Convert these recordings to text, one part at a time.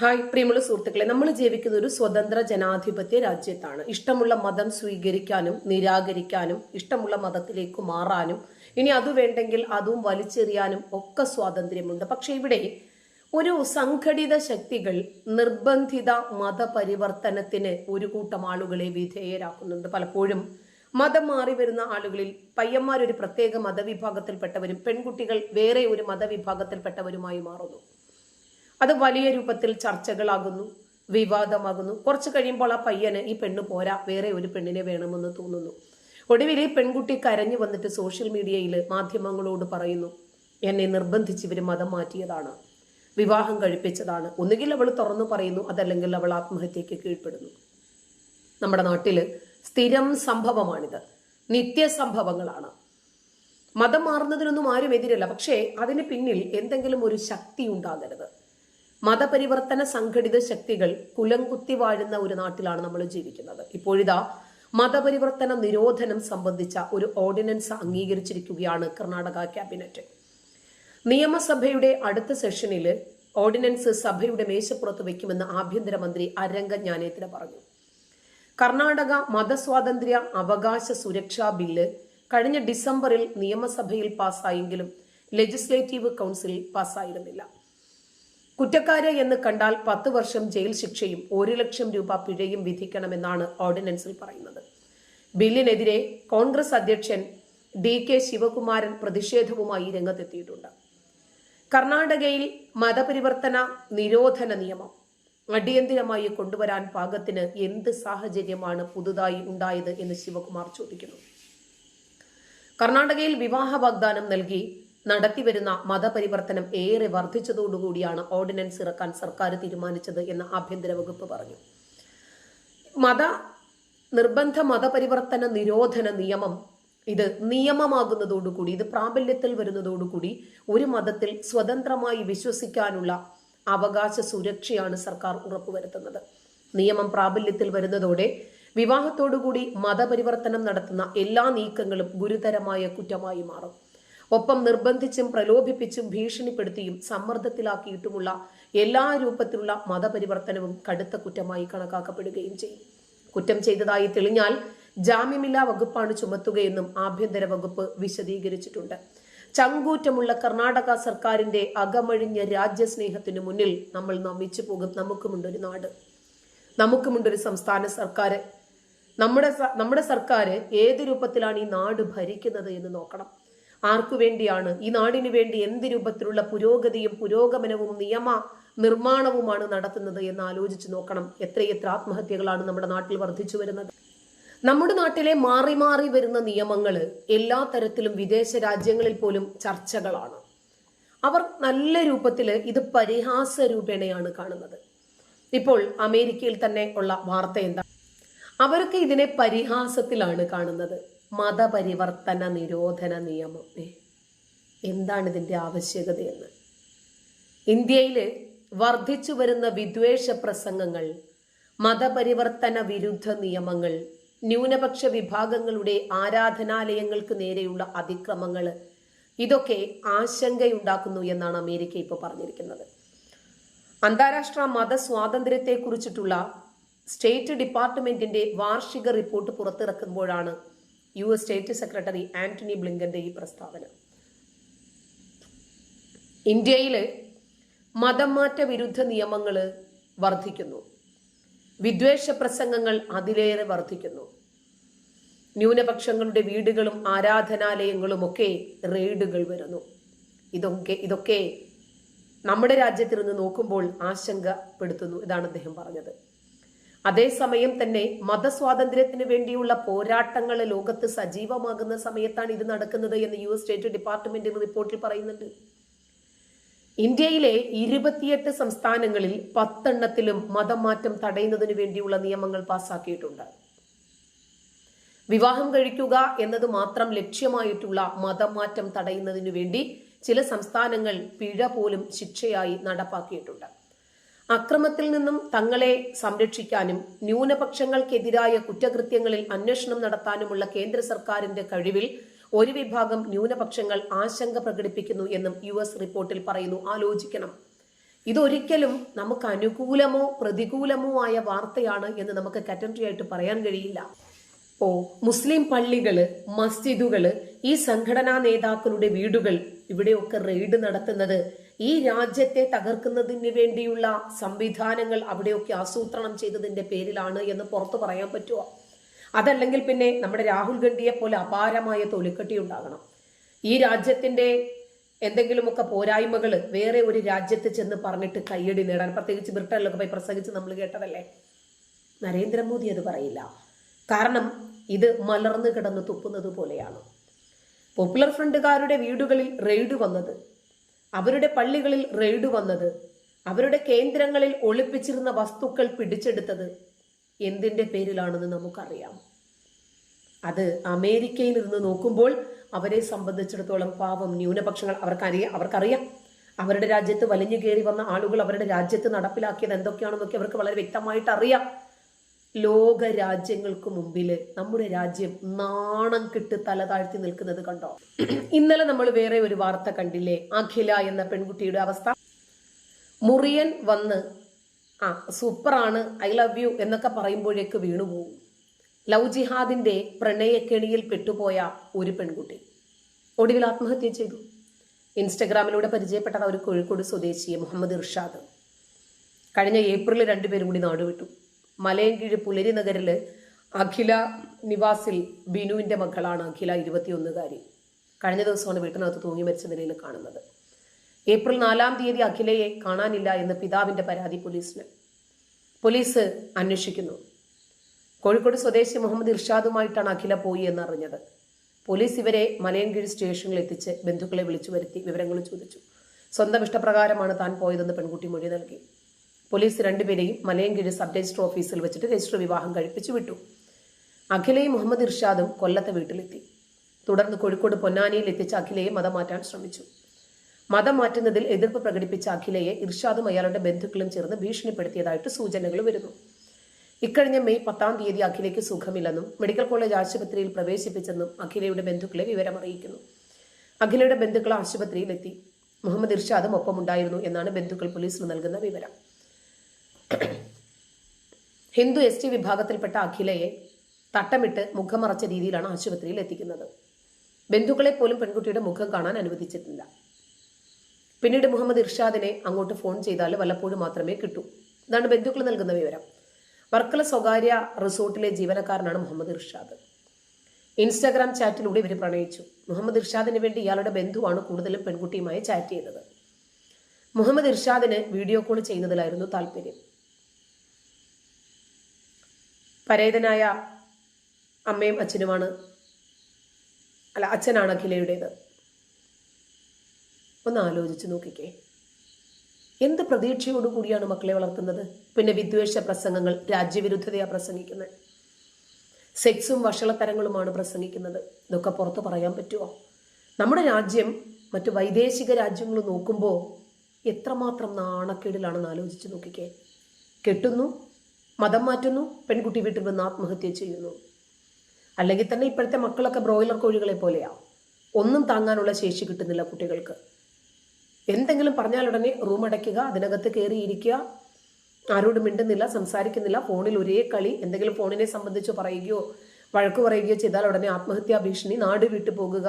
Hi പ്രിയമുള്ള സുഹൃത്തുക്കളെ നമ്മൾ ജീവിക്കുന്ന ഒരു സ്വതന്ത്ര ജനാധിപത്യ രാജ്യത്താണ്. ഇഷ്ടമുള്ള മതം സ്വീകരിക്കാനും നിരാകരിക്കാനും ഇഷ്ടമുള്ള മതത്തിലേക്ക് മാറാനും ഇനി അത് വേണ്ടെങ്കിൽ അതും വലിച്ചെറിയാനും ഒക്കെ സ്വാതന്ത്ര്യമുണ്ട്. പക്ഷെ ഇവിടെ ഒരു സംഘടിത ശക്തികൾ നിർബന്ധിത മതപരിവർത്തനത്തിന് ഒരു കൂട്ടം ആളുകളെ വിധേയരാക്കുന്നുണ്ട് പലപ്പോഴും. മതം മാറി വരുന്ന ആളുകളിൽ പയ്യന്മാർ ഒരു പ്രത്യേക മതവിഭാഗത്തിൽപ്പെട്ടവരും പെൺകുട്ടികൾ വേറെ ഒരു മതവിഭാഗത്തിൽപ്പെട്ടവരുമായി മാറുന്നു. അത് വലിയ രൂപത്തിൽ ചർച്ചകളാകുന്നു വിവാദമാകുന്നു. കുറച്ച് കഴിയുമ്പോൾ ആ പയ്യന് ഈ പെണ്ണ് പോരാ വേറെ ഒരു പെണ്ണിനെ വേണമെന്ന് തോന്നുന്നു. ഒടുവിൽ ഈ പെൺകുട്ടി കരഞ്ഞു വന്നിട്ട് സോഷ്യൽ മീഡിയയിൽ മാധ്യമങ്ങളോട് പറയുന്നു എന്നെ നിർബന്ധിച്ച് ഇവർ മതം മാറ്റിയതാണ്. വിവാഹം കഴിപ്പിച്ചതാണ്. ഒന്നുകിൽ അവൾ തുറന്നു പറയുന്നു അതല്ലെങ്കിൽ അവൾ ആത്മഹത്യയ്ക്ക് കീഴ്പ്പെടുന്നു. നമ്മുടെ നാട്ടിൽ സ്ഥിരം സംഭവമാണിത്. നിത്യസംഭവങ്ങളാണ്. മതം മാറുന്നതിനൊന്നും ആരും എതിരല്ല. പക്ഷേ അതിന് പിന്നിൽ എന്തെങ്കിലും ഒരു ശക്തി ഉണ്ടാകരുത്. മതപരിവർത്തന സംഘടിത ശക്തികൾ കുലംകുത്തി വാഴുന്ന ഒരു നാട്ടിലാണ് നമ്മൾ ജീവിക്കുന്നത്. ഇപ്പോഴിതാ മതപരിവർത്തന നിരോധനം സംബന്ധിച്ച ഒരു ഓർഡിനൻസ് അംഗീകരിച്ചിരിക്കുകയാണ് കർണാടക ക്യാബിനറ്റ്. നിയമസഭയുടെ അടുത്ത സെഷനിൽ ഓർഡിനൻസ് സഭയുടെ മേശപ്പുറത്ത് വയ്ക്കുമെന്ന് ആഭ്യന്തരമന്ത്രി അരംഗ ജ്ഞാനേത്തിന് പറഞ്ഞു. കർണാടക മതസ്വാതന്ത്ര്യ അവകാശ സുരക്ഷാ ബില്ല് കഴിഞ്ഞ ഡിസംബറിൽ നിയമസഭയിൽ പാസ്സായെങ്കിലും ലെജിസ്ലേറ്റീവ് കൗൺസിലിൽ പാസ്സായിരുന്നില്ല കുറ്റക്കാരെ എന്ന് കണ്ടാൽ പത്ത് വർഷം ജയിൽ ശിക്ഷയും ഒരു ലക്ഷം രൂപ പിഴയും വിധിക്കണമെന്നാണ് ഓർഡിനൻസിൽ പറയുന്നത്. ബില്ലിനെതിരെ കോൺഗ്രസ് അധ്യക്ഷൻ ഡി കെ ശിവകുമാരൻ പ്രതിഷേധവുമായി രംഗത്തെത്തിയിട്ടുണ്ട്. കർണാടകയിൽ മതപരിവർത്തന നിരോധന നിയമം അടിയന്തിരമായി കൊണ്ടുവരാൻ പാകത്തിന് എന്ത് സാഹചര്യമാണ് പുതുതായി ഉണ്ടായത് എന്ന് ശിവകുമാർ ചോദിക്കുന്നു. കർണാടകയിൽ വിവാഹ വാഗ്ദാനം നൽകി നടത്തിവരുന്ന മതപരിവർത്തനം ഏറെ വർദ്ധിച്ചതോടുകൂടിയാണ് ഓർഡിനൻസ് ഇറക്കാൻ സർക്കാർ തീരുമാനിച്ചത് എന്ന് ആഭ്യന്തര വകുപ്പ് പറഞ്ഞു. മത നിർബന്ധ മതപരിവർത്തന നിരോധന നിയമം ഇത് നിയമമാകുന്നതോടുകൂടി ഇത് പ്രാബല്യത്തിൽ വരുന്നതോടുകൂടി ഒരു മതത്തിൽ സ്വതന്ത്രമായി വിശ്വസിക്കാനുള്ള അവകാശ സുരക്ഷയാണ് സർക്കാർ ഉറപ്പുവരുത്തുന്നത്. നിയമം പ്രാബല്യത്തിൽ വരുന്നതോടെ വിവാഹത്തോടുകൂടി മതപരിവർത്തനം നടത്തുന്ന എല്ലാ നീക്കങ്ങളും ഗുരുതരമായ കുറ്റമായി മാറും. ഒപ്പം നിർബന്ധിച്ചും പ്രലോഭിപ്പിച്ചും ഭീഷണിപ്പെടുത്തിയും സമ്മർദ്ദത്തിലാക്കിയിട്ടുമുള്ള എല്ലാ രൂപത്തിലുള്ള മതപരിവർത്തനവും കടുത്ത കുറ്റമായി കണക്കാക്കപ്പെടുകയും ചെയ്യും. കുറ്റം ചെയ്തതായി തെളിഞ്ഞാൽ ജാമ്യമില്ലാ വകുപ്പാണ് ചുമത്തുകയെന്നും ആഭ്യന്തര വകുപ്പ് വിശദീകരിച്ചിട്ടുണ്ട്. ചങ്കൂറ്റമുള്ള കർണാടക സർക്കാരിന്റെ അകമഴിഞ്ഞ രാജ്യസ്നേഹത്തിനു മുന്നിൽ നമ്മൾ നമിച്ചു പോകും. നമുക്കുമുണ്ടൊരു നാട്. നമുക്കുമുണ്ടൊരു സംസ്ഥാന സർക്കാർ നമ്മുടെ നമ്മുടെ സർക്കാർ ഏത് രൂപത്തിലാണ് ഈ നാട് ഭരിക്കുന്നത് എന്ന് നോക്കണം. ആർക്കു വേണ്ടിയാണ്? ഈ നാടിനു വേണ്ടി എന്ത് രൂപത്തിലുള്ള പുരോഗതിയും പുരോഗമനവും നിയമ നിർമ്മാണവുമാണ് നടത്തുന്നത് എന്ന് ആലോചിച്ച് നോക്കണം. എത്രയെത്ര ആത്മഹത്യകളാണ് നമ്മുടെ നാട്ടിൽ വർദ്ധിച്ചു വരുന്നത്? നമ്മുടെ നാട്ടിലെ മാറി മാറി വരുന്ന നിയമങ്ങൾ എല്ലാ തരത്തിലും വിദേശ രാജ്യങ്ങളിൽ പോലും ചർച്ചകളാണ്. അവർ നല്ല രൂപത്തിൽ ഇത് പരിഹാസ രൂപേണയാണ് കാണുന്നത്. ഇപ്പോൾ അമേരിക്കയിൽ തന്നെ ഉള്ള വാർത്ത എന്താ? അവരൊക്കെ ഇതിനെ പരിഹാസത്തിലാണ് കാണുന്നത്. മതപരിവർത്തന നിരോധന നിയമം. എന്താണ് ഇതിന്റെ ആവശ്യകതയെന്ന്? ഇന്ത്യയിൽ വർദ്ധിച്ചു വരുന്ന വിദ്വേഷ പ്രസംഗങ്ങൾ മതപരിവർത്തന വിരുദ്ധ നിയമങ്ങൾ ന്യൂനപക്ഷ വിഭാഗങ്ങളുടെ ആരാധനാലയങ്ങൾക്ക് നേരെയുള്ള അതിക്രമങ്ങൾ ഇതൊക്കെ ആശങ്കയുണ്ടാക്കുന്നു എന്നാണ് അമേരിക്ക ഇപ്പോൾ പറഞ്ഞിരിക്കുന്നത്. അന്താരാഷ്ട്ര മത സ്വാതന്ത്ര്യത്തെക്കുറിച്ചിട്ടുള്ള സ്റ്റേറ്റ് ഡിപ്പാർട്ട്മെന്റിന്റെ വാർഷിക report പുറത്തിറക്കുമ്പോഴാണ് U S state secretary Antony ബ്ലിങ്കന്റെ ഈ പ്രസ്താവന. ഇന്ത്യയിൽ മതം മാറ്റ വിരുദ്ധ നിയമങ്ങൾ വർദ്ധിക്കുന്നു വിദ്വേഷ പ്രസംഗങ്ങൾ അതിലേറെ വർദ്ധിക്കുന്നു ന്യൂനപക്ഷങ്ങളുടെ വീടുകളും ആരാധനാലയങ്ങളും ഒക്കെ റെയ്ഡുകൾ വരുന്നു. ഇതൊക്കെ ഇതൊക്കെ നമ്മുടെ രാജ്യത്തിരുന്ന് നോക്കുമ്പോൾ ആശങ്കപ്പെടുത്തുന്നു ഇതാണ് അദ്ദേഹം പറഞ്ഞത്. അതേസമയം തന്നെ മതസ്വാതന്ത്ര്യത്തിന് വേണ്ടിയുള്ള പോരാട്ടങ്ങൾ ലോകത്ത് സജീവമാകുന്ന സമയത്താണ് ഇത് നടക്കുന്നത് എന്ന് യു എസ് സ്റ്റേറ്റ് ഡിപ്പാർട്ട്മെന്റ് റിപ്പോർട്ടിൽ പറയുന്നുണ്ട്. ഇന്ത്യയിലെ ഇരുപത്തിയെട്ട് സംസ്ഥാനങ്ങളിൽ പത്തെണ്ണത്തിലും മതമാറ്റം തടയുന്നതിന് വേണ്ടിയുള്ള നിയമങ്ങൾ പാസാക്കിയിട്ടുണ്ട്. വിവാഹം കഴിക്കുക എന്നത് മാത്രം ലക്ഷ്യമായിട്ടുള്ള മതമാറ്റം തടയുന്നതിനു വേണ്ടി ചില സംസ്ഥാനങ്ങൾ പിഴ പോലും ശിക്ഷയായി നടപ്പാക്കിയിട്ടുണ്ട്. അക്രമത്തിൽ നിന്നും തങ്ങളെ സംരക്ഷിക്കാനും ന്യൂനപക്ഷങ്ങൾക്കെതിരായ കുറ്റകൃത്യങ്ങളിൽ അന്വേഷണം നടത്താനുമുള്ള കേന്ദ്ര സർക്കാരിന്റെ കഴിവിൽ ഒരു വിഭാഗം ന്യൂനപക്ഷങ്ങൾ ആശങ്ക പ്രകടിപ്പിക്കുന്നു എന്നും യു എസ് റിപ്പോർട്ടിൽ പറയുന്നു. ആലോചിക്കണം. ഇതൊരിക്കലും നമുക്ക് അനുകൂലമോ പ്രതികൂലമോ ആയ വാർത്തയാണ് എന്ന് നമുക്ക് കറ്റൻട്രി ആയിട്ട് പറയാൻ കഴിയില്ല. ഓ മുസ്ലിം പള്ളികൾ മസ്ജിദുകൾ ഈ സംഘടനാ നേതാക്കളുടെ വീടുകൾ ഇവിടെയൊക്കെ റെയ്ഡ് നടത്തുന്നത് ഈ രാജ്യത്തെ തകർക്കുന്നതിന് വേണ്ടിയുള്ള സംവിധാനങ്ങൾ അവിടെയൊക്കെ ആസൂത്രണം ചെയ്തതിന്റെ പേരിലാണ് എന്ന് പുറത്തു പറയാൻ പറ്റുമോ അതല്ലെങ്കിൽ പിന്നെ നമ്മുടെ രാഹുൽ ഗാന്ധിയെ പോലെ അപാരമായ തൊലിക്കെട്ടി ഉണ്ടാകണം. ഈ രാജ്യത്തിന്റെ എന്തെങ്കിലുമൊക്കെ പോരായ്മകൾ വേറെ ഒരു രാജ്യത്ത് ചെന്ന് പറഞ്ഞിട്ട് കയ്യടി നേടാൻ പ്രത്യേകിച്ച് ബ്രിട്ടനിലൊക്കെ പോയി പ്രസംഗിച്ച് നമ്മൾ കേട്ടതല്ലേ? നരേന്ദ്രമോദി അത് പറയില്ല. കാരണം ഇത് മലർന്നു കിടന്ന് തുപ്പുന്നത് പോലെയാണ്. പോപ്പുലർ ഫ്രണ്ടുകാരുടെ വീടുകളിൽ റെയ്ഡ് വന്നത് അവരുടെ പള്ളികളിൽ റെയ്ഡ് വന്നത്. അവരുടെ കേന്ദ്രങ്ങളിൽ ഒളിപ്പിച്ചിരുന്ന വസ്തുക്കൾ പിടിച്ചെടുത്തത്. എന്തിന്റെ പേരിലാണെന്ന് നമുക്കറിയാം. അത് അമേരിക്കയിൽ നിന്ന് നോക്കുമ്പോൾ അവരെ സംബന്ധിച്ചിടത്തോളം പാവം ന്യൂനപക്ഷങ്ങൾ അവർക്കറിയാം അവർക്കറിയാം. അവരുടെ രാജ്യത്ത് വലിഞ്ഞു കയറി വന്ന ആളുകൾ അവരുടെ രാജ്യത്ത് നടപ്പിലാക്കിയത് എന്തൊക്കെയാണെന്നൊക്കെ അവർക്ക് വളരെ വ്യക്തമായിട്ട് അറിയാം. ലോക രാജ്യങ്ങൾക്ക് മുമ്പിൽ നമ്മുടെ രാജ്യം നാണം കിട്ട് തല താഴ്ത്തി നിൽക്കുന്നത് കണ്ടോ? ഇന്നലെ നമ്മൾ വേറെ ഒരു വാർത്ത കണ്ടില്ലേ? അഖില എന്ന പെൺകുട്ടിയുടെ അവസ്ഥ. മുറിയൻ വന്ന് ആ സൂപ്പറാണ് ഐ ലവ് യു എന്നൊക്കെ പറയുമ്പോഴേക്ക് വീണുപോകും ലവ് ജിഹാദിന്റെ പ്രണയക്കെണിയിൽ പെട്ടുപോയ ഒരു പെൺകുട്ടി. ഒടുവിൽ ആത്മഹത്യ ചെയ്തു. ഇൻസ്റ്റഗ്രാമിലൂടെ പരിചയപ്പെട്ടത് ഒരു കോഴിക്കോട് സ്വദേശിയെ മുഹമ്മദ് ഇർഷാദ്. കഴിഞ്ഞ ഏപ്രിലിൽ രണ്ടുപേരും കൂടി നാടുവിട്ടു. മലയൻകീഴ് പുലരി നഗരിൽ അഖില നിവാസിൽ ബിനുവിന്റെ മകളാണ് അഖില ഇരുപത്തിയൊന്നുകാരി. കഴിഞ്ഞ ദിവസമാണ് വീട്ടിനകത്ത് തൂങ്ങി മരിച്ച നിലയിൽ കാണുന്നത്. ഏപ്രിൽ നാലാം തീയതി അഖിലയെ കാണാനില്ല എന്ന് പിതാവിന്റെ പരാതി പോലീസിന്. പോലീസ് അന്വേഷിക്കുന്നു. കോഴിക്കോട് സ്വദേശി മുഹമ്മദ് ഇർഷാദുമായിട്ടാണ് അഖില പോയി എന്നറിഞ്ഞത്. പോലീസ് ഇവരെ മലയൻകീഴ് സ്റ്റേഷനിൽ എത്തിച്ച് ബന്ധുക്കളെ വിളിച്ചു വരുത്തി വിവരങ്ങൾ ചോദിച്ചു. സ്വന്തം ഇഷ്ടപ്രകാരമാണ് താൻ പോയതെന്ന് പെൺകുട്ടി മൊഴി നൽകി. പോലീസ് രണ്ടുപേരെയും മലയൻകീഴ് സബ് രജിസ്റ്റർ ഓഫീസിൽ വെച്ചിട്ട് രജിസ്റ്റർ വിവാഹം കഴിപ്പിച്ചു വിട്ടു. അഖിലയും മുഹമ്മദ് ഇർഷാദും കൊല്ലത്തെ വീട്ടിലെത്തി. തുടർന്ന് കോഴിക്കോട് പൊന്നാനിയിൽ എത്തിച്ച അഖിലയെ മതം മാറ്റാൻ ശ്രമിച്ചു. മതം മാറ്റുന്നതിൽ എതിർപ്പ് പ്രകടിപ്പിച്ച അഖിലയെ ഇർഷാദും അയാളുടെ ബന്ധുക്കളും ചേർന്ന് ഭീഷണിപ്പെടുത്തിയതായിട്ട് സൂചനകൾ വരുന്നു. ഇക്കഴിഞ്ഞ മെയ് പത്താം തീയതി അഖിലയ്ക്ക് സുഖമില്ലെന്നും മെഡിക്കൽ കോളേജ് ആശുപത്രിയിൽ പ്രവേശിപ്പിച്ചെന്നും അഖിലയുടെ ബന്ധുക്കളെ വിവരമറിയിക്കുന്നു അഖിലയുടെ ബന്ധുക്കൾ ആശുപത്രിയിലെത്തി. മുഹമ്മദ് ഇർഷാദും ഒപ്പമുണ്ടായിരുന്നു എന്നാണ് ബന്ധുക്കൾ പോലീസിന് നൽകുന്ന വിവരം. ഹിന്ദു എസ് ടി വിഭാഗത്തിൽപ്പെട്ട അഖിലയെ തട്ടമിട്ട് മുഖം മറച്ച രീതിയിലാണ് ആശുപത്രിയിൽ എത്തിക്കുന്നത്. ബന്ധുക്കളെ പോലും പെൺകുട്ടിയുടെ മുഖം കാണാൻ അനുവദിച്ചിട്ടില്ല. പിന്നീട് മുഹമ്മദ് ഇർഷാദിനെ അങ്ങോട്ട് ഫോൺ ചെയ്താൽ വല്ലപ്പോഴും മാത്രമേ കിട്ടൂ. ഇതാണ് ബന്ധുക്കൾ നൽകുന്ന വിവരം. വർക്കല സ്വകാര്യ റിസോർട്ടിലെ ജീവനക്കാരനാണ് മുഹമ്മദ് ഇർഷാദ്. ഇൻസ്റ്റാഗ്രാം ചാറ്റിലൂടെ ഇവർ പ്രണയിച്ചു. മുഹമ്മദ് ഇർഷാദിന് വേണ്ടി ഇയാളുടെ ബന്ധുവാണ് കൂടുതലും പെൺകുട്ടിയുമായി ചാറ്റ് ചെയ്തത്. മുഹമ്മദ് ഇർഷാദിന് വീഡിയോ കോൾ ചെയ്യുന്നതിലായിരുന്നു താല്പര്യം. പരേതനായ അമ്മയും അച്ഛനുമാണ്. അല്ല അച്ഛനാണ് അഖിലയുടേത്. ഒന്ന് ആലോചിച്ച് നോക്കിക്കേ. എന്ത് പ്രതീക്ഷയോടുകൂടിയാണ് മക്കളെ വളർത്തുന്നത്? പിന്നെ വിദ്വേഷ പ്രസംഗങ്ങൾ രാജ്യവിരുദ്ധതയാ പ്രസംഗിക്കുന്നത് സെക്സും വഷളത്തരങ്ങളുമാണ് പ്രസംഗിക്കുന്നത്. ഇതൊക്കെ പുറത്ത് പറയാൻ പറ്റുമോ നമ്മുടെ രാജ്യം മറ്റു വൈദേശിക രാജ്യങ്ങൾ നോക്കുമ്പോൾ എത്രമാത്രം നാണക്കേടിലാണെന്ന് ആലോചിച്ച് നോക്കിക്കേ. കെട്ടുന്നു മതം മാറ്റുന്നു പെൺകുട്ടി വീട്ടിൽ വന്ന് ആത്മഹത്യ ചെയ്യുന്നു. അല്ലെങ്കിൽ തന്നെ ഇപ്പോഴത്തെ മക്കളൊക്കെ ബ്രോയിലർ കോഴികളെ പോലെയാണ് ഒന്നും താങ്ങാനുള്ള ശേഷി കിട്ടുന്നില്ല കുട്ടികൾക്ക്. എന്തെങ്കിലും പറഞ്ഞാൽ ഉടനെ റൂം അടയ്ക്കുക അതിനകത്ത് കയറിയിരിക്കുക ആരോടും മിണ്ടുന്നില്ല സംസാരിക്കുന്നില്ല. ഫോണിൽ ഒരേ കളി എന്തെങ്കിലും ഫോണിനെ സംബന്ധിച്ച് പറയുകയോ വഴക്ക് പറയുകയോ ചെയ്താൽ ഉടനെ ആത്മഹത്യാ ഭീഷണി നാട് വിട്ടു പോകുക.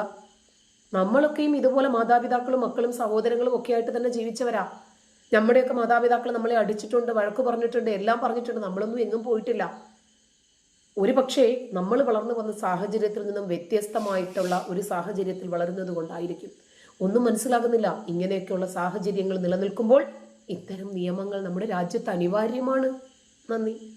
നമ്മളൊക്കെയും ഇതുപോലെ മാതാപിതാക്കളും മക്കളും സഹോദരങ്ങളും ഒക്കെ ആയിട്ട് തന്നെ ജീവിച്ചവരാ. നമ്മുടെയൊക്കെ മാതാപിതാക്കൾ നമ്മളെ അടിച്ചിട്ടുണ്ട് വഴക്ക് പറഞ്ഞിട്ടുണ്ട് എല്ലാം പറഞ്ഞിട്ടുണ്ട് നമ്മളൊന്നും എങ്ങും പോയിട്ടില്ല. ഒരു പക്ഷേ നമ്മൾ വളർന്നു വന്ന സാഹചര്യത്തിൽ നിന്നും വ്യത്യസ്തമായിട്ടുള്ള ഒരു സാഹചര്യത്തിൽ വളരുന്നത് കൊണ്ടായിരിക്കും. ഒന്നും മനസ്സിലാകുന്നില്ല. ഇങ്ങനെയൊക്കെയുള്ള സാഹചര്യങ്ങൾ നിലനിൽക്കുമ്പോൾ ഇത്തരം നിയമങ്ങൾ നമ്മുടെ രാജ്യത്ത് അനിവാര്യമാണ്. നന്ദി.